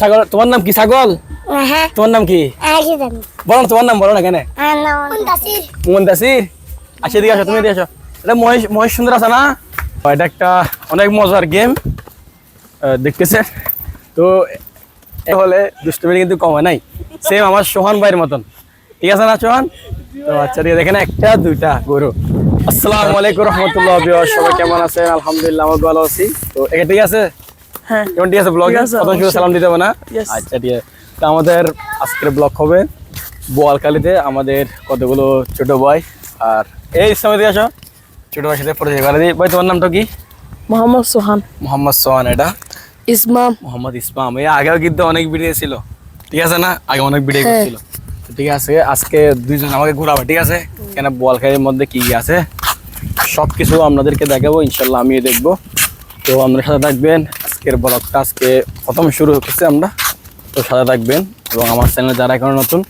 ছাগল তোমার নাম কি ছাগল হ্যাঁ। তোমার নাম কি? বলো তোমার নাম বলো না কেন? আচ্ছা এদিকে আসো তুমি এদিকে আসো। এটা মহেশ মহেশ সুন্দর আছে না? এটা একটা অনেক মজার গেম দেখতেছে তো এ হলে দুষ্টুমি কিন্তু কমে নাই? সেম আমার সোহান ভাইয়ের মতন। ঠিক আছে না সোহান? তো আচ্ছা ঠিক আছে এখানে একটা দুইটা গরু। আসসালামু আলাইকুম রহমতুল্লাহ সবাই কেমন আছেন? আলহামদুলিল্লাহ আমার ভালো আছি। তো এটা ঠিক আছে? হ্যাঁ। কেমন ঠিক আছে ব্লগ। সালাম দিতে হবে না। আচ্ছা ঠিক আছে। তো আমাদের আজকের ব্লগ হবে বোয়ালকালিতে আমাদের কতগুলো ছোট ভাই। আর এই সময় দিয়ে আসো। ছোট ভাইয়ের সাথে পরিচয় করে দিই। ভাই তোমার নামটা কি? মোহাম্মদ সোহান। মোহাম্মদ সোহান এটা? ইসমাম। মোহাম্মদ ইসমাম। এই আগেও কিন্তু অনেক ভিডিও ছিল। ঠিক আছে না? আগে অনেক ভিডিও হ্যাঁ। ছিল ঠিক আছে আজকে দুইজন আমাকে ঘোরাবে ঠিক আছে? কেন বোয়ালখালির মধ্যে কি কি আছে? সব কিছু আপনাদেরকে দেখাবো ইনশাল্লাহ আমিও দেখব। তো আপনার সাথে থাকবেন। আজকের ব্লগটা আজকে প্রথম শুরু করছি আমরা। তো সাথে থাকবেন এবং আমার চ্যানেলে যারা এখন নতুন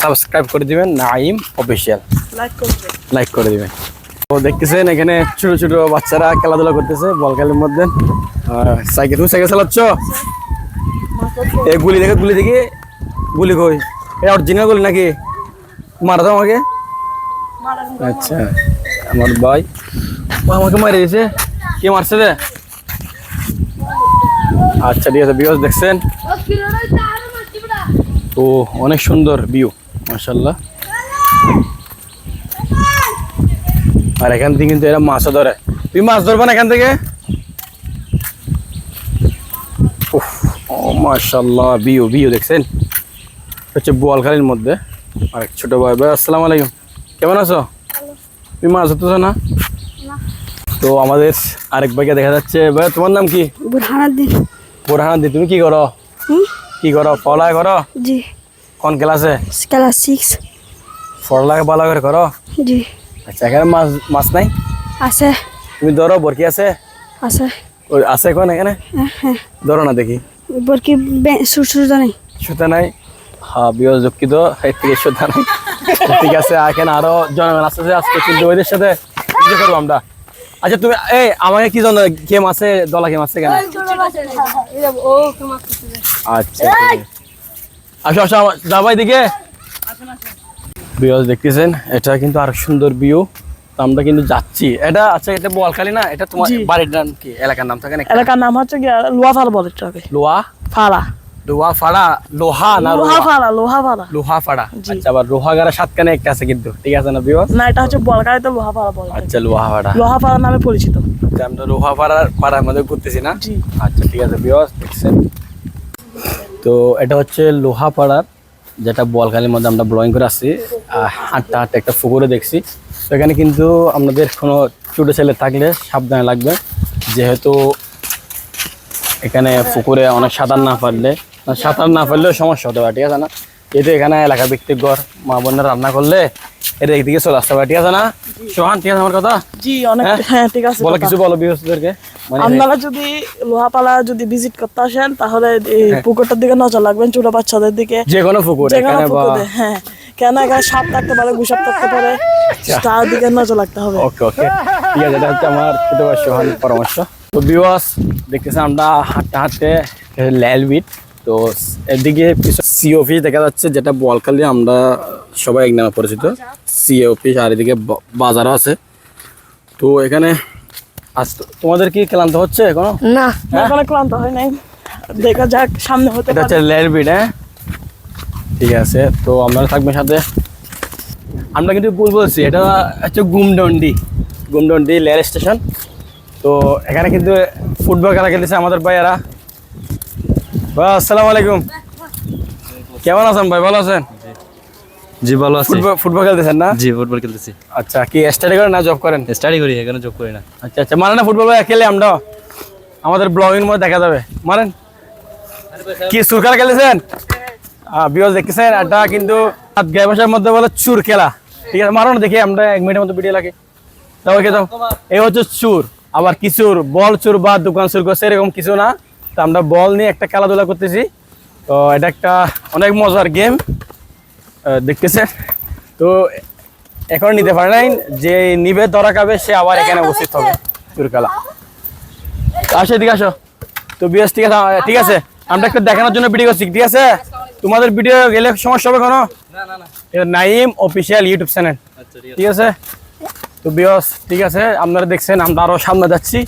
সাবস্ক্রাইব করে দিবেন। নাইম অফিসিয়াল লাইক করে দিবেন। তো দেখতেছেন এখানে ছোট ছোট বাচ্চারা খেলাধুলা করতেছে বল খেলার মধ্যে। সাইকেল তুমি সাইকেল চালাচ্ছ? এই গুলি দেখে গুলি দেখি। গুলি কই? এটা অরিজিনাল গুলি নাকি? মারা দাও আমাকে। আচ্ছা আমার ভাই। ও আমাকে মারি দিয়েছে কে মারছে রে? আচ্ছা ঠিক আছে বিয়স দেখছেন? তো অনেক সুন্দর ভিউ মাশাল্লাহ আর এখান থেকে কিন্তু এরা মাছও ধরে। তুই মাছ ধরবা না এখান থেকে? ও মাশাল্লাহ বিউ বিউ দেখছেন? হচ্ছে বোয়ালখালির মধ্যে। আর এক ছোট ভাই ভাই আসসালামু আলাইকুম। কেমন আছো? তুমি মাছ ধরতেছো না? তো আমাদের আরেক ভাইকে দেখা যাচ্ছে। ভাই তোমার নাম কি? বোরহানাদি তুমি কি করো কি করো পড়ালেখা করো জি। কোন ক্লাসে ক্লাস সিক্স পড়ালেখা ভালো করে করো জি। আচ্ছা এখানে মাছ মাছ নাই? আছে। তুমি ধরো বরকি আছে? আছে। ওই আছে কোন এখানে? ধরো না দেখি। বরকি সুর জানি। সুতা নাই? হ্যাঁ বিয়স দুঃখিত। থেকে সুতা নাই। ঠিক আছে এখানে আরও জনগণ আসতেছে আজকে কিন্তু ওদের সাথে করব আমরা? আচ্ছা তুমি এই আমাকে কি জন গেম আছে? দলা গেম আছে কেন? আচ্ছা আসো আসো যাব দিকে বিয়স দেখতেছেন এটা কিন্তু আর সুন্দর ভিউ আমরা কিন্তু যাচ্ছি। এটা আচ্ছা এটা বোয়ালখালী না? এটা তোমার বাড়ির নাম কি? এলাকার নাম থাকে না? এলাকার নাম হচ্ছে গিয়ে লোহাফাড়া বলে এটাকে লোহা লোহা না লোহাফাড়া লোহাফাড়া আচ্ছা আবার লোহাগাড়া সাতখানে একটা আছে কিন্তু ঠিক আছে না না এটা হচ্ছে বলকারিতে লোহাফাড়া বলে আচ্ছা লোহাফাড়া নামে পরিচিত। আচ্ছা, আমরা লোহাফাড়ার পাড়ার মধ্যে ঘুরতেছি না? আচ্ছা ঠিক আছে দেখছেন। তো এটা হচ্ছে লোহা পাড়ার যেটা বলখালির মধ্যে আমরা ব্লয়িং করে আসছি। হাঁটতে হাঁটতে একটা পুকুরে দেখছি। তো এখানে কিন্তু আমাদের কোনো ছোটো ছেলে থাকলে সাবধানে লাগবে। যেহেতু এখানে পুকুরে অনেক সাঁতার না পারলে সাঁতার না পারলেও সমস্যা হতে পারে ঠিক আছে না? যেহেতু এখানে এলাকা ভিত্তিক ঘর মা বোনের রান্না করলে এর একদিকে চলে আসতে পারে ঠিক আছে না? সোহান ঠিক আছে আমার কথা? জি অনেক হ্যাঁ? হ্যাঁ ঠিক আছে বলো কিছু বলো বিহস্তিদেরকে। মানে আপনারা যদি লোহাপালা যদি ভিজিট করতে আসেন তাহলে এই হ্যাঁ। পুকুরটার দিকে নজর রাখবেন ছোট বাচ্চাদের দিকে। যে কোনো পুকুর এখানে পুকুরে হ্যাঁ। কেন এখানে সাপ থাকতে পারে গুসাপ থাকতে পারে আচ্ছা। তার দিকে নজর রাখতে হবে। ওকে ওকে। ঠিক আছে এটা হচ্ছে আমার ছোট সোহান পরামর্শ। তো বিওয়াস দেখতেছেন আমরা হাঁটতে হাঁটতে ল্যাল বিট তো এদিকে সি অফিস দেখা যাচ্ছে যেটা বলকালি আমরা সবাই এক নামে পরিচিত। সি অফিস আর এদিকে বাজারও আছে। তো এখানে আজ তোমাদের কি ক্লান্ত হচ্ছে এখনও? না এখানে ক্লান্ত হয় নাই। দেখা যাক সামনে হতে এটা পারে। হচ্ছে হ্যাঁ? ঠিক আছে তো আপনারা থাকবেন সাথে। আমরা কিন্তু ভুল বলছি এটা হচ্ছে গুমডন্ডি। গুমডন্ডি লেয়ার স্টেশন। তো এখানে কিন্তু ফুটবল খেলা খেলতেছে আমাদের ভাইয়ারা। আসসালামু আলাইকুম। কেমন আছেন ভাই? ভালো আছেন? জি ভালো আছি। ফুটবল খেলতেছেন না? জি ফুটবল খেলতেছি। আচ্ছা কি স্টাডি করেন না জব করেন? স্টাডি করি এখানে জব করি না। আচ্ছা আচ্ছা মানে না ফুটবল খেলে আমরা আমাদের ব্লগিং মধ্যে দেখা যাবে। মারেন। কি সুর খেলা খেলেছেন বিয়স দেখতেছেন? এটা কিন্তু হাত গায়ে মধ্যে বলে চুর খেলা। ঠিক আছে মারো না দেখি আমরা এক মিনিটের মতো ভিডিও লাগে। তাও দাও। এই হচ্ছে চুর। আবার কিছুর বল চুর বা দোকান চুর করছে এরকম কিছু না। তো আমরা বল নিয়ে একটা খেলাধুলা করতেছি। তো এটা একটা অনেক মজার গেম দেখতেছেন? তো এখন নিতে পারে নাই যে নিবে ধরা খাবে সে আবার এখানে উপস্থিত হবে। চুর খেলা। আসো এদিকে আসো। তো বিএস ঠিক আছে ঠিক আছে। আমরা একটু দেখানোর জন্য ভিডিও করছি ঠিক আছে? তোমাদের ভিডিও গেলে সমস্যা হবে কোনো? Naim official YouTube channel. আচ্ছা ঠিক আছে। তো বিয়স ঠিক আছে আপনারা দেখছেন আমরা আরও সামনে যাচ্ছি।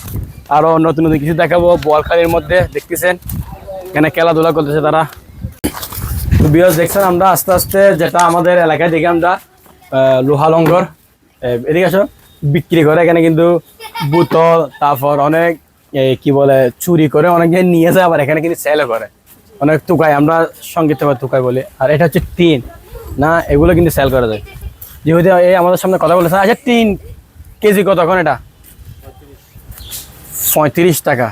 আরও নতুন নতুন কিছু দেখাবো বলকালির মধ্যে, দেখতেছেন? এখানে খেলাধুলা করতেছে তারা। বিয়স দেখছেন আমরা আস্তে আস্তে যেটা আমাদের এলাকায় দেখি আমরা লোহা লঙ্গর। এদিকে আসো। বিক্রি করে এখানে কিন্তু বোতল, তারপর অনেক কি বলে, চুরি করে অনেক নিয়ে যায়, আবার এখানে কিন্তু সেল করে। অনেক তুকাই আমরা সংগীত তুকাই বলি। আর এটা হচ্ছে টিন, না? এগুলো কিন্তু সেল করা যায়। যেহেতু এই আমাদের সামনে কথা বলেছে আচ্ছা তিন কেজি কত এখন এটা? পঁয়ত্রিশ টাকা।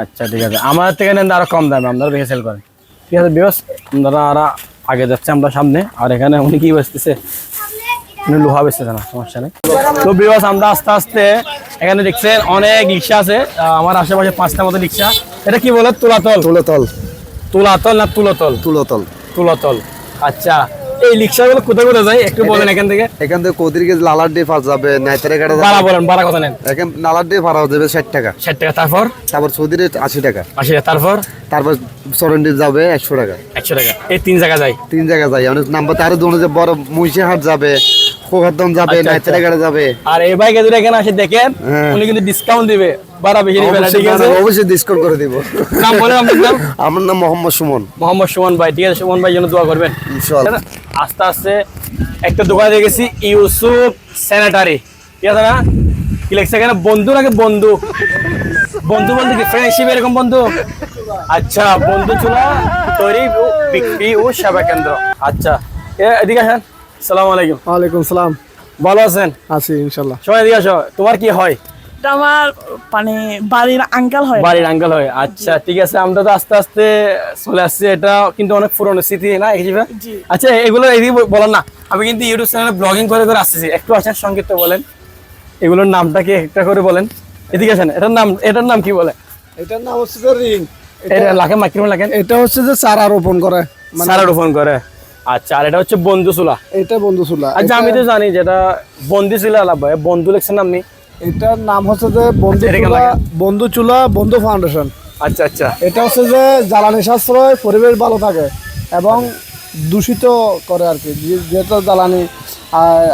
আচ্ছা ঠিক আছে। আমাদের থেকে নেন আরও কম দামে আপনারা দেখে সেল করেন ঠিক আছে বিয়স আপনারা আর আগে যাচ্ছে আমরা সামনে। আর এখানে উনি কি বেচতেছে? উনি লোহা বেচতেছে না সমস্যা নেই। তো বিয়স আমরা আস্তে আস্তে এখানে দেখছেন অনেক রিক্সা আছে। আমার আশেপাশে পাঁচটা মতো রিক্সা। এটা কি বলে? তুলাতল। তুলোতল। তুলাতল না তুলতল? তুলোতল। তুলতল। আচ্ছা এই রিক্সাগুলো কোথায় কোথায় যায়? একটু বলেন এখান থেকে। এখান থেকে কোদিরকে লালার ডে ফার যাবে নাইতারে কাটা যাবে। ভাড়া বলেন ভাড়া কথা নেন। এখান নালার দিয়ে পাওয়া যাবে ষাট টাকা। ষাট টাকা তারপর? তারপর সৌদিরে আশি টাকা। আশি টাকা তারপর? তারপর সরন্ডি যাবে একশো টাকা। একশো টাকা। এই তিন জায়গা যায়। তিন জায়গা যায় অনেক নাম্বার তার দোনো যে বড় মুইসি হাট যাবে খোখারদম যাবে আচ্ছা, আচ্ছা। যাবে। আর এই বাইকে যদি এখানে আসে দেখেন হ্যাঁ। উনি কিন্তু ডিসকাউন্ট দিবে বাড়া বেশি দিবে ঠিক আছে? অবশ্যই- ডিসকাউন্ট করে দিব। নাম বলেন আপনার নাম? আমার নাম মোহাম্মদ সুমন। মোহাম্মদ সুমন ভাই ঠিক আছে সুমন ভাই জন্য দোয়া করবেন। ইনশাআল্লাহ আস্তে আস্তে একটা দোকানে দেখেছি ইউসুফ স্যানিটারি। ঠিক আছে না? কি লেখছে এখানে? বন্ধু নাকি বন্ধু? বন্ধু বলতে কি ফ্রেন্ডশিপ এরকম বন্ধু? আচ্ছা বন্ধু চুলা তৈরি বিক্রি ও সেবা কেন্দ্র। আচ্ছা এদিকে আসেন। সালাম আলাইকুম। ওয়ালাইকুম সালাম। ভালো আছেন? আছি ইনশাল্লাহ। সবাই এদিকে আসো তোমার কি হয়? আমার মানে বাড়ির আঙ্কেল হয়। বাড়ির আঙ্কেল হয় আচ্ছা ঠিক আছে আমরা তো আস্তে আস্তে চলে আসছি এটা কিন্তু অনেক পুরনো স্মৃতি না হিসেবে আচ্ছা এগুলো এদিকে বলেন না আমি কিন্তু ইউটিউব চ্যানেলে ব্লগিং করে করে আসতেছি একটু আসেন সংক্ষিপ্ত বলেন। এগুলোর নামটা কি একটা করে বলেন এদিকে আসেন এটার নাম এটার নাম কি বলে? এটার নাম হচ্ছে যে রিং এটা লাখে মাইক্রোফোন লাখেন। এটা হচ্ছে যে চারা রোপণ করে। মানে সারা ফোন করে। আচ্ছা আর এটা হচ্ছে বন্ধু চুলা। এটা বন্ধু চুলা। আচ্ছা আমি তো জানি যেটা বন্ধু চুলা লাভ বন্ধু লেখছেন আপনি? এটার নাম হচ্ছে যে বন্ধু লাগে? বন্ধু চুলা বন্ধু ফাউন্ডেশন আচ্ছা আচ্ছা। এটা হচ্ছে যে জ্বালানি সাশ্রয় পরিবেশ ভালো থাকে এবং দূষিত করে আর কি। যে- যেটা জ্বালানি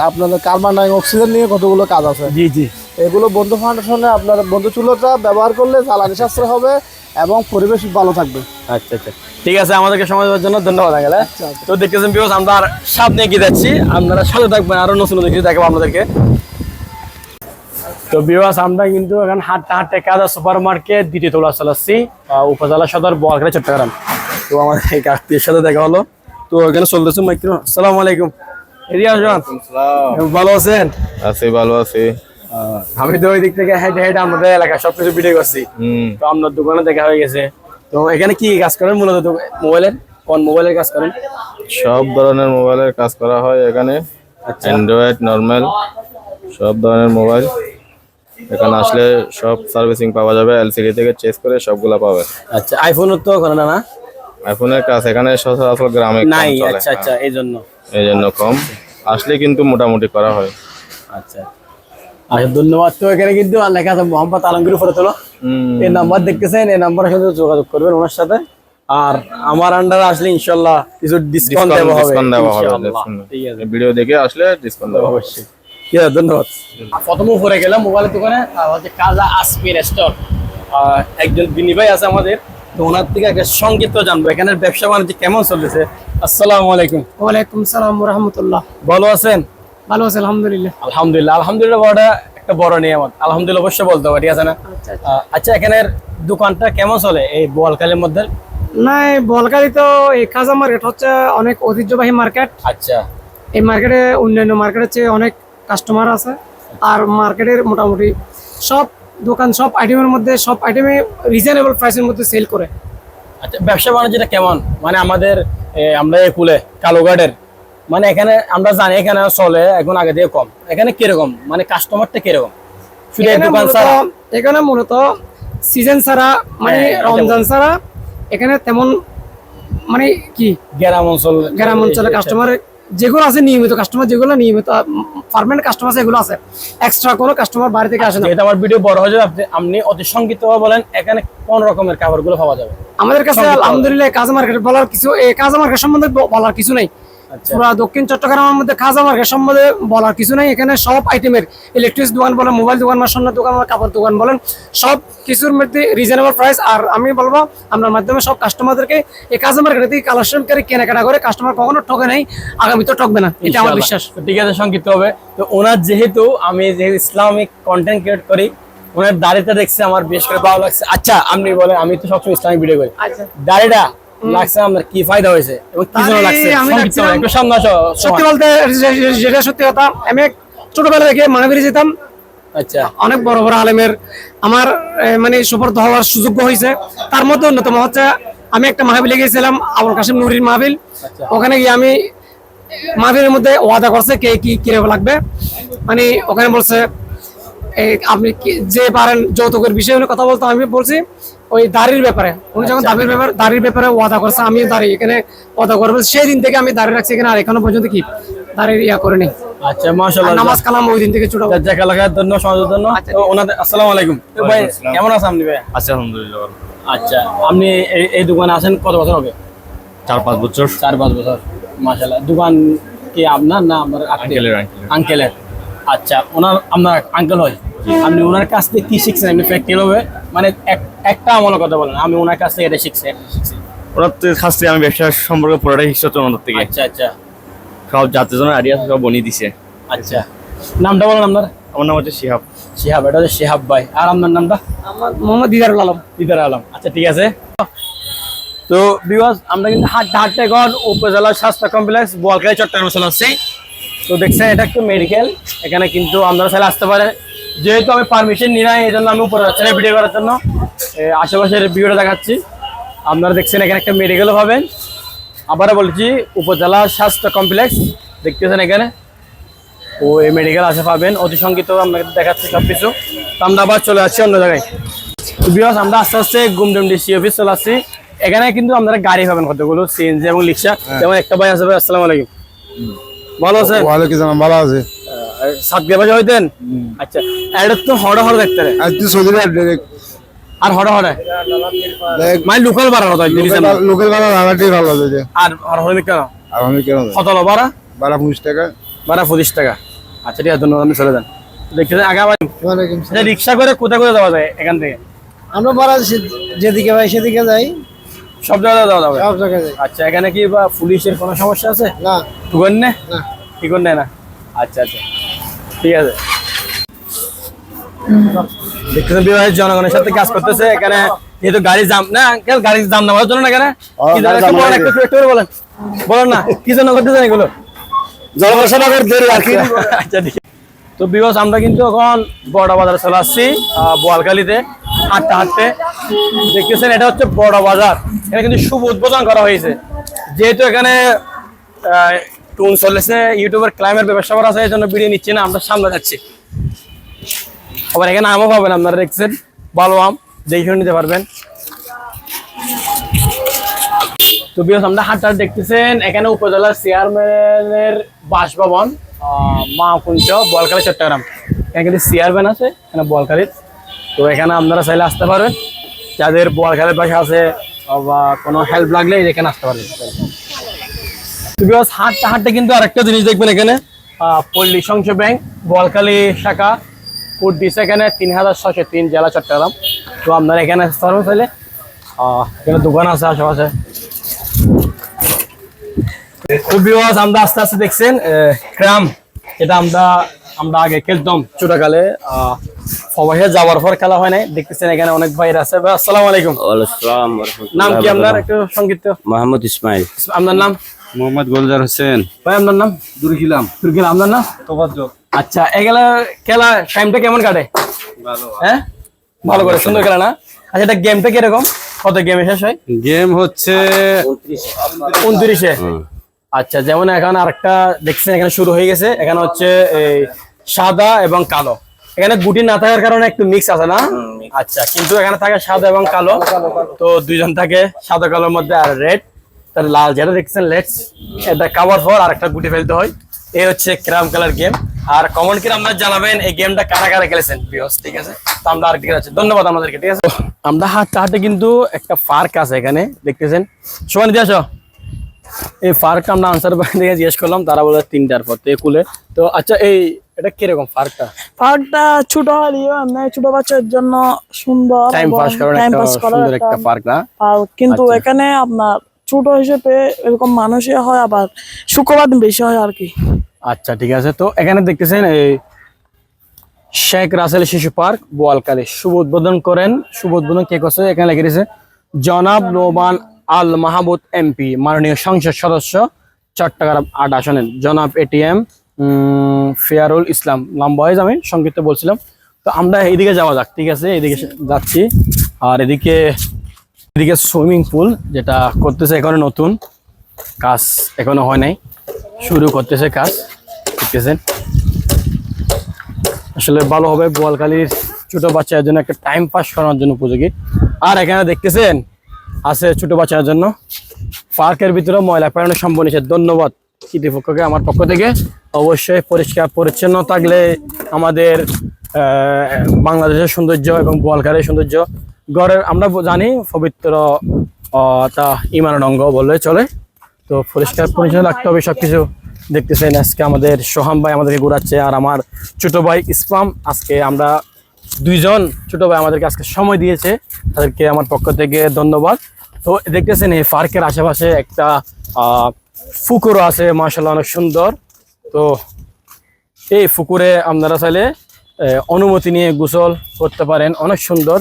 আপনাদের কার্বন ডাই অক্সিজেন নিয়ে কতগুলো কাজ আছে। জি জি। এগুলো বন্ধু ফাউন্ডেশনে আপনার বন্ধু চুলাটা ব্যবহার করলে জ্বালানি সাশ্রয় হবে এবং পরিবেশ ভালো থাকবে। আচ্ছা আচ্ছা। ঠিক আছে আমাদেরকে সময় দেওয়ার জন্য ধন্যবাদ আঙ্কেল হ্যাঁ? আচ্ছা, আচ্ছা। তো দেখতেছেন বিকজ আমরা আর সামনে এগিয়ে যাচ্ছি। আপনারা সাথে থাকবেন আরও নতুন নতুন কিছু দেখাবো আপনাদেরকে। তো বিওয়াস আমরা কিন্তু এখন হাটটা হাটটা কাজা সুপার মার্কেট দ্বিতীয় তোলা চালাচ্ছি উপজেলা সদর বোয়ালখালী চট্টগ্রাম। তো আমার এই কাকতির সাথে দেখা হলো। তো এখানে চলতেছে মাইক্রো আসসালামু আলাইকুম। ভালো আছেন? আছি ভালো আছি। আমি তো ওই দিক থেকে হেঁটে হেঁটে আমাদের এলাকায় সবকিছু ভিডিও করছি। তো আপনার দোকানে দেখা হয়ে গেছে। তো এখানে কি কাজ করেন মূলত? মোবাইলের কোন মোবাইলের কাজ করেন? সব ধরনের মোবাইলের কাজ করা হয় এখানে। অ্যান্ড্রয়েড নর্মাল সব ধরনের মোবাইল। এখানে আসলে সব সার্ভিসিং পাওয়া যাবে এলসিডি থেকে চেস করে সবগুলা পাবে। আচ্ছা আইফোন তো করেন না না? আইফোনের কাজ এখানে সচরাচর গ্রামে নাই আচ্ছা আচ্ছা এই জন্য। এই জন্য কম। আসলে কিন্তু মোটামুটি করা হয়। আচ্ছা। আচ্ছা ধন্যবাদ তো এখানে কিন্তু আর লেখা আছে মোহাম্মদ আলমগীর উপরে তোলো। এই নাম্বার দেখতেছেন এই নাম্বারের সাথে যোগাযোগ করবেন ওনার সাথে। আর আমার আন্ডারে আসলে ইনশাল্লাহ কিছু ডিসকাউন্ট দেওয়া হবে। ডিসকাউন্ট দেওয়া হবে ঠিক আছে। ভিডিও দেখে আসলে ডিসকাউন্ট দেওয়া অবশ্যই। ঠিক আছে ধন্যবাদ। প্রথম উপরে গেলাম মোবাইলের দোকানে আর হচ্ছে কাজা আসমির স্টোর একজন বিনি ভাই আছে আমাদের তো ওনার থেকে একটা সংক্ষিপ্ত জানব এখানে ব্যবসা বাণিজ্য কেমন চলতেছে? আসসালামু আলাইকুম। ওয়ালাইকুম সালাম রহমতুল্লাহ। ভালো আছেন? ভালো আছে আলহামদুলিল্লাহ। আলহামদুলিল্লাহ আলহামদুলিল্লাহ বড়টা একটা বড় নিয়ামত। আলহামদুলিল্লাহ অবশ্যই বলতে পারি আছে না? আহ, আচ্ছা এখানের দোকানটা কেমন চলে এই বোয়ালকালের মধ্যে? না এই বলকারি তো এই কাজা মার্কেট হচ্ছে অনেক ঐতিহ্যবাহী মার্কেট আচ্ছা। এই মার্কেটে অন্যান্য মার্কেটের চেয়ে অনেক কাস্টমার আছে। আর মার্কেটের মোটামুটি সব দোকান সব আইটেমের মধ্যে সব আইটেমে রিজনেবল প্রাইসের মধ্যে সেল করে। আচ্ছা ব্যবসা বাণিজ্যটা কেমন? মানে আমাদের আমরা এই কুলে কালোঘাটের। মানে এখানে আমরা জানি এখানে চলে এখন আগে দিয়ে কম। এখানে কীরকম? মানে কাস্টমারটা কীরকম? শুধু এখানে দোকান মূলত ছাড়া এখানে মূলত সিজন ছাড়া মানে হ্যাঁ, রমজান। ছাড়া এখানে তেমন মানে কি? গ্রাম অঞ্চল গ্রাম অঞ্চলে কাস্টমার যেগুলো আছে নিয়মিত কাস্টমার যেগুলো নিয়মিত পারমানেন্ট কাস্টমার আছে এগুলো আছে। এক্সট্রা কোনো কাস্টমার বাড়ি থেকে আসে না। যেহেতু আমার ভিডিও বড় হয়ে যাবে আপনি আপনি অতি সংক্ষিপ্ত বলেন এখানে কোন রকমের কাপড়গুলো পাওয়া যাবে? আমাদের কাছে আলহামদুলিল্লাহ কাজ মার্কেট বলার কিছু এই কাজা মার্কেট সম্বন্ধে বলার কিছু নেই। পুরা দক্ষিণ চট্টগ্রামের মধ্যে কাজা মার্কেট সম্বন্ধে বলার কিছু নাই। এখানে সব আইটেমের ইলেকট্রিক্স দোকান বলেন মোবাইল দোকান বা স্বর্ণ দোকান বা কাপড় দোকান বলেন সব কিছুর মধ্যে রিজনেবল প্রাইস আর আমি বলব আপনার মাধ্যমে সব কাস্টমারদেরকে এই কাজা মার্কেট থেকে কালেকশন করে কেনাকাটা করে কাস্টমার কখনো ঠকে নাই আগামী তো ঠকবে না। এটা আমার বিশ্বাস। ঠিক আছে সংক্ষিপ্ত হবে তো ওনার যেহেতু আমি যেহেতু ইসলামিক কন্টেন্ট ক্রিয়েট করি ওনার দাড়িটা দেখছে আমার বেশ করে ভালো লাগছে। আচ্ছা আপনি বলেন আমি তো সবসময় ইসলামিক ভিডিও করি। আচ্ছা। দাড়িটা লাগছে আপনার কি ফায়দা হয়েছে এবং কি জন্য লাগছে? একটু সামনে আসো সত্যি বলতে যেটা সত্যি কথা আমি ছোটবেলা থেকে মানাবিরি যেতাম। আচ্ছা। অনেক বড় বড় আলেমের আমার মানে সুপর্দ হওয়ার সুযোগ হয়েছে। তার মধ্যে অন্যতম হচ্ছে আমি একটা মাহবিলে গিয়েছিলাম আবুল কাশিম নুরির মাহবিল ওখানে গিয়ে আমি মাহবিলের মধ্যে ওয়াদা করছে কে কি কীরকম লাগবে। মানে ওখানে বলছে আপনি যে পারেন যৌতুকের বিষয়ে কথা বলতো আমি বলছি ওই দাড়ির ব্যাপারে। উনি যখন দাবির ব্যাপারে দাড়ির ব্যাপারে ওয়াদা করছে আমি দাঁড়িয়ে এখানে ওয়াদা করব সেই দিন থেকে আমি দাঁড়িয়ে রাখছি এখানে আর এখনও পর্যন্ত কি দাঁড়িয়ে ইয়া করিনি আচ্ছা মাশাআল্লাহ। নামাজ কালাম ওই দিন থেকে ছোট জাকা লাগার জন্য সমাজের জন্য। ওনাদের আসসালামু আলাইকুম। ভাই কেমন আছেন আপনি ভাই? আছে আলহামদুলিল্লাহ আচ্ছা আপনি এই- দোকানে আছেন কত বছর হবে? চার পাঁচ বছর। চার পাঁচ বছর মাশাআল্লাহ। দোকান কি আপনার না আমার আঙ্কেলের আঙ্কেলের। আঙ্কেলের। আচ্ছা ওনার আপনার আঙ্কেল হয়? আপনি ওনার কাছ থেকে কি শিখছেন? আপনি প্র্যাকটিক্যাল হবে? মানে এক- একটা আমলের কথা বলেন আমি ওনার কাছ থেকে এটা শিখছি ওনার কাছ থেকে আমি ব্যবসা সম্পর্কে পুরোটাই হিসেবে ওনার থেকে। আচ্ছা আচ্ছা। সব যাতে জনের আইডিয়া সব বনিয়ে দিছে। আচ্ছা। নামটা বলেন আপনার? আমার নাম হচ্ছে শিহাব। শিহাব এটা হচ্ছে শিহাব ভাই। আর আপনার নামটা? আমার মোহাম্মদ দিদারুল আলম। দিদার আলম। আচ্ছা ঠিক আছে। তো বিকজ আমরা কিন্তু হাঁটতে হাঁটতে এখন উপজেলা স্বাস্থ্য কমপ্লেক্স বোয়ালখালী চট্টগ্রাম চলে আসছি। তো দেখছেন এটা একটু মেডিকেল এখানে কিন্তু আপনারা চাইলে আসতে পারেন যেহেতু আমি পারমিশন নিই নাই এই জন্য আমি উপরে যাচ্ছি না ভিডিও করার জন্য। আশেপাশের ভিডিওটা দেখাচ্ছি। আপনারা দেখছেন এখানে একটা মেডিকেলও পাবেন। আবারও বলছি উপজেলা স্বাস্থ্য কমপ্লেক্স দেখতেছেন এখানে। ও এই মেডিকেল আসে পাবেন। অতি সংগীত আমরা দেখাচ্ছি সব কিছু তো আমরা আবার চলে আসছি অন্য জায়গায়। বিকজ আমরা আস্তে আস্তে গুমডুম ডিসি অফিস চলে আসছি। এখানে কিন্তু আপনারা গাড়ি পাবেন কতগুলো? সিএনজি এবং রিক্সা। যেমন একটা ভাই আছে ভাই আসসালামু আলাইকুম। ভালো আছেন? ওয়ালাইকুম সালাম ভালো আছে। সাত গে বাজে হইতেন? আচ্ছা এটা তো হড় হড় দেখতে রে। আজ তুই সৌদি ডাইরেক্ট আর হড় হড়ে মানে লোকাল বাড়া রাখাটাই ভালো আর আর হড়ে কেন? আর আমি কেন কত বাড়া পঁচিশ টাকা। বাড়া পঁচিশ টাকা। আচ্ছা ঠিক আছে ধন্যবাদ আপনি চলে যান। দেখতে আগে আবার রিক্সা করে কোথায় কোথায় যাওয়া যায় এখান থেকে? আমরা যেদিকে ভাই সেদিকে যাই। সব জায়গায় যাওয়া যাবে? সব জায়গায় আচ্ছা এখানে কি বা পুলিশের কোনো সমস্যা আছে? না। টুকন নে? না। টুকন নেয় না? আচ্ছা আচ্ছা। ঠিক আছে। দেখতেছেন বিবাহের জনগণের সাথে কাজ করতেছে এখানে যেহেতু গাড়ি জাম না আঙ্কেল গাড়ি জাম নেওয়ার জন্য না এখানে? কি জন্য গাড়ি একটু জাম বলেন, বলেন। না কি জন্য করতেছেন এগুলো? জনসভার দেরি আর কি। আচ্ছা ঠিক। তো বিবাস আমরা কিন্তু এখন বড় বাজারে চলে আসছি বোয়ালখালীতে হাঁটতে হাঁটতে। দেখতেছেন এটা হচ্ছে বড় বাজার এখানে কিন্তু শুভ উদ্বোধন করা হয়েছে। যেহেতু এখানে টুন চলেছে ইউটিউবের ক্লাইমের ব্যবসা করা আছে এই জন্য ভিডিও নিচ্ছি না আমরা সামনে যাচ্ছি। আবার এখানে আমও পাবেন, আপনারা দেখছেন। ভালো আম দেখে নিতে পারবেন। তো বিয়স আমরা হাটটা দেখতেছেন, এখানে উপজেলার চেয়ারম্যানের বাসভবন মা কুঞ্জ বলকালী চট্টগ্রাম। এখানে চেয়ারম্যান আছে, এখানে বলকালীর তো এখানে আপনারা চাইলে আসতে পারবেন। যাদের বলকালীর পাশে আছে বা কোনো হেল্প লাগলে এখানে আসতে পারবেন। তো বিকজ হাটটা হাটটা কিন্তু আরেকটা জিনিস দেখবেন এখানে। পল্লী সংস ব্যাংক বলকালী শাখা কোড দিচ্ছে এখানে তিন হাজার ছশো তিন জেলা চট্টগ্রাম। তো আপনারা এখানে আসতে পারবেন এখানে দোকান আছে আশেপাশে। তো viewers, আমরা আস্তে আস্তে দেখছেন ক্রাম এটা আমরা আমরা আগে খেলতাম ছোটকালে আহ, প্রবাসে যাওয়ার পর খেলা হয় নাই। দেখতেছেন এখানে অনেক ভাইরা আছে। আসসালামু আলাইকুম। নাম কি আপনার? একটু সংক্ষিপ্ত। মোহাম্মদ ইসমাইল। আপনার নাম? মোহাম্মদ গোলজার হোসেন। ভাই আপনার নাম? দুরখিলাম তুর্কিল আপনার নাম? আচ্ছা এগুলা খেলা টাইমটা কেমন কাটে? ভালো। হ্যাঁ? ভালো করে সুন্দর খেলা না? আচ্ছা এটা গেমটা কীরকম? কত গেমে শেষ হয়? গেম হচ্ছে উনত্রিশে। আচ্ছা যেমন এখন আরেকটা দেখছেন এখানে শুরু হয়ে গেছে। এখানে হচ্ছে এই সাদা এবং কালো। এখানে গুটি না থাকার কারণে একটু মিক্স আছে না? আচ্ছা কিন্তু এখানে থাকে সাদা এবং কালো। তো দুইজন থাকে সাদা কালোর মধ্যে আর রেড তার লাল যেটা দেখছেন লেটস এটা কাভার ফর আর একটা গুটি ফেলতে হয়। এই হচ্ছে ক্রাম কালার গেম আর কমন করে আমরা জানাবেন এই গেমটা কারা কারা খেলেছেন বিয়স ঠিক আছে? তো আমরা আরেকদিকে যাচ্ছি ধন্যবাদ আমাদেরকে ঠিক আছে? আমরা হাঁটতে হাঁটতে কিন্তু একটা পার্ক আছে এখানে দেখতেছেন? সবাই দিয়ে আসো। এই পার্কটা আমরা আনসার থেকে জিজ্ঞেস করলাম তারা বলে তিনটার পর তো কুলে। তো আচ্ছা এই এটা কীরকম পার্কটা পার্কটা ছোট হলেও ছোট বাচ্চার জন্য সুন্দর টাইম পাস করার একটা সুন্দর একটা পার্ক না? কিন্তু আচ্ছা। এখানে আপনার ছোট হিসেবে এরকম মানুষই হয়, আবার শুক্রবার বেশি হয় আর কি। আচ্ছা ঠিক আছে। তো এখানে দেখতেছেন এই শেখ রাসেল শিশু পার্ক বোয়ালকালী শুভ উদ্বোধন করেন। শুভ উদ্বোধন কে করছে? এখানে লেখে দিয়েছে জনাব নোমান আল মাহমুদ এমপি, মাননীয় সংসদ সদস্য, চট্টগ্রাম আট আসনের জনাব এটিএম ফেয়ারুল ইসলাম। নাম বয়স আমি সংক্ষিপ্ত বলছিলাম। তো আমরা এইদিকে যাওয়া যাক, ঠিক আছে? এইদিকে যাচ্ছি। আর এদিকে এদিকে সুইমিং পুল যেটা করতেছে এখনও নতুন। কাজ এখনও হয় নাই। শুরু করতেছে কাজ। দেখতেছেন। আসলে ভালো হবে বোয়ালখালীর ছোট বাচ্চাদের জন্য একটা টাইম পাস করানোর জন্য উপযোগী। আর এখানে দেখতেছেন, আছে ছোট বাচ্চার জন্য। পার্কের ভিতরে ময়লা ফেরানো সম্ভব নিষেধ ধন্যবাদ কর্তৃপক্ষকে আমার পক্ষ থেকে। অবশ্যই পরিষ্কার, পরিচ্ছন্ন থাকলে আমাদের বাংলাদেশের সৌন্দর্য এবং বোয়ালখালীর সৌন্দর্য গড়ের, আমরা জানি পবিত্র তা ইমানের অঙ্গ বললে চলে। তো পরিষ্কার পরিচ্ছন্ন রাখতে হবে, সবকিছু দেখতেছেন আজকে আমাদের সোহাম ভাই আমাদেরকে ঘুরাচ্ছে আর আমার ছোট ভাই ইসলাম। আজকে আমরা দুইজন ছোট ভাই আমাদেরকে আজকে সময় দিয়েছে, তাদেরকে আমার পক্ষ থেকে ধন্যবাদ। তো দেখতেছেন এই পার্কের আশেপাশে একটা ফুকুরও আছে মার্শাল অনেক সুন্দর। তো এই ফুকুরে আপনারা চাইলে অনুমতি নিয়ে গোসল করতে পারেন, অনেক সুন্দর।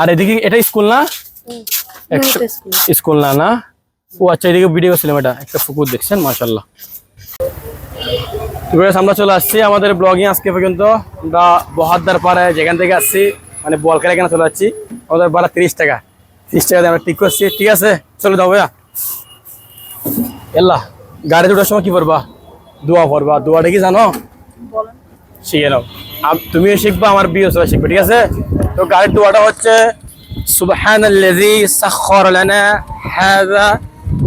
আর এদিকে এটা স্কুল না? স্কুল না না? ও আচ্ছা এদিকে ভিডিও ছিলাম এটা। একটা পুকুর দেখছেন মাশাল্লাহ আমরা চলে আসছি আমাদের ব্লগিং আজকে পর্যন্ত। আমরা বহাদ্দার পাড়ায় যেখান থেকে আসছি মানে বলকার এখানে চলে যাচ্ছি। আমাদের ভাড়া তিরিশ টাকা। তিরিশ টাকা দিয়ে আমরা ঠিক করছি। ঠিক আছে চলে যাও ভাইয়া। এল্লা গাড়ি দুটার সময় কি করবা দোয়া পড়বা দোয়াটা কি জানো? শিখে নাও আম- তুমিও শিখবা আমার বিয়ে সবাই শিখবে ঠিক আছে তো গাড়ির দোয়াটা হচ্ছে سبحان الذي سخر لنا هذا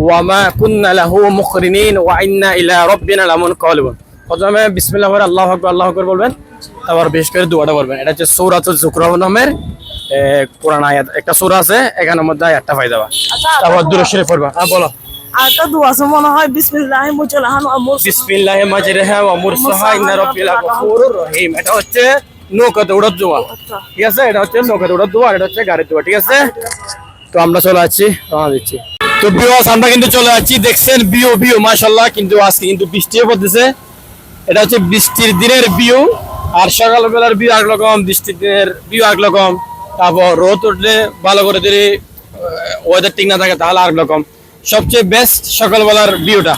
وما كنا له مقرنين وإنا إلى ربنا لمنقلبون প্রথমে বিসমিল্লাহ বলে আল্লাহ আকবর আল্লাহ আকবর বলবেন তারপর বিশেষ করে দোয়াটা বলবেন এটা হচ্ছে সৌরাতুল জুকরাব নামের এ, কোরআন আয়াত একটা সূরা আছে এখানের মধ্যে আয়াতটা পাই যাবা তারপর দূরে সরে পড়বা হ্যাঁ বলো আর একটা দোয়া মনে হয় বিসমিল্লাহ মুজালাহান আমুর বিসমিল্লাহি মাজরিহা ওয়া মুরসাহা ইন্না রাব্বিল গফুরুর রহিম এটা হচ্ছে নৌকাতে উড়ার দোয়া। ঠিক আছে? এটা হচ্ছে নৌকাতে উড়ার দোয়া আর এটা হচ্ছে গাড়ির দোয়া ঠিক আছে? তো আমরা চলে যাচ্ছি রওনা দিচ্ছি। তো বিওস আমরা কিন্তু চলে যাচ্ছি দেখছেন বিও বিও মাশাআল্লাহ কিন্তু আজকে কিন্তু বৃষ্টিও পড়তেছে। এটা হচ্ছে বৃষ্টির দিনের ভিউ আর সকালবেলার ভিউ একরকম বৃষ্টির দিনের ভিউ একরকম তারপর রোদ উঠলে ভালো করে যদি ওয়েদার ঠিক না থাকে তাহলে আরেক রকম সবচেয়ে বেস্ট সকালবেলার ভিউটা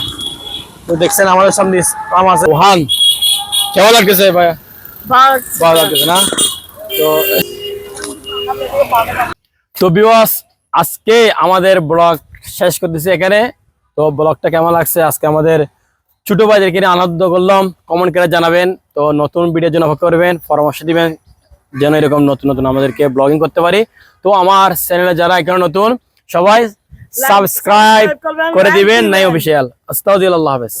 তো দেখছেন আমাদের সামনে কাম আছে। ওহান কেমন লাগতেছে ভাইয়া? ভালো লাগতেছে না? তো তো বিওয়াস আজকে আমাদের ব্লগ শেষ করতেছি এখানে। তো ব্লগটা কেমন লাগছে? আজকে আমাদের ছোট ভাইদেরকে নিয়ে আনন্দ করলাম। কমেন্ট করে জানাবেন। তো নতুন ভিডিওর জন্য অপেক্ষা করবেন। পরামর্শ দিবেন যেন এরকম নতুন নতুন আমাদেরকে ব্লগিং করতে পারি। তো আমার চ্যানেলে যারা এখানে নতুন সবাই সাবস্ক্রাইব করে দিবেন। নাই অফিসিয়াল আস্তাউদ্দিন আল্লাহ হাফেজ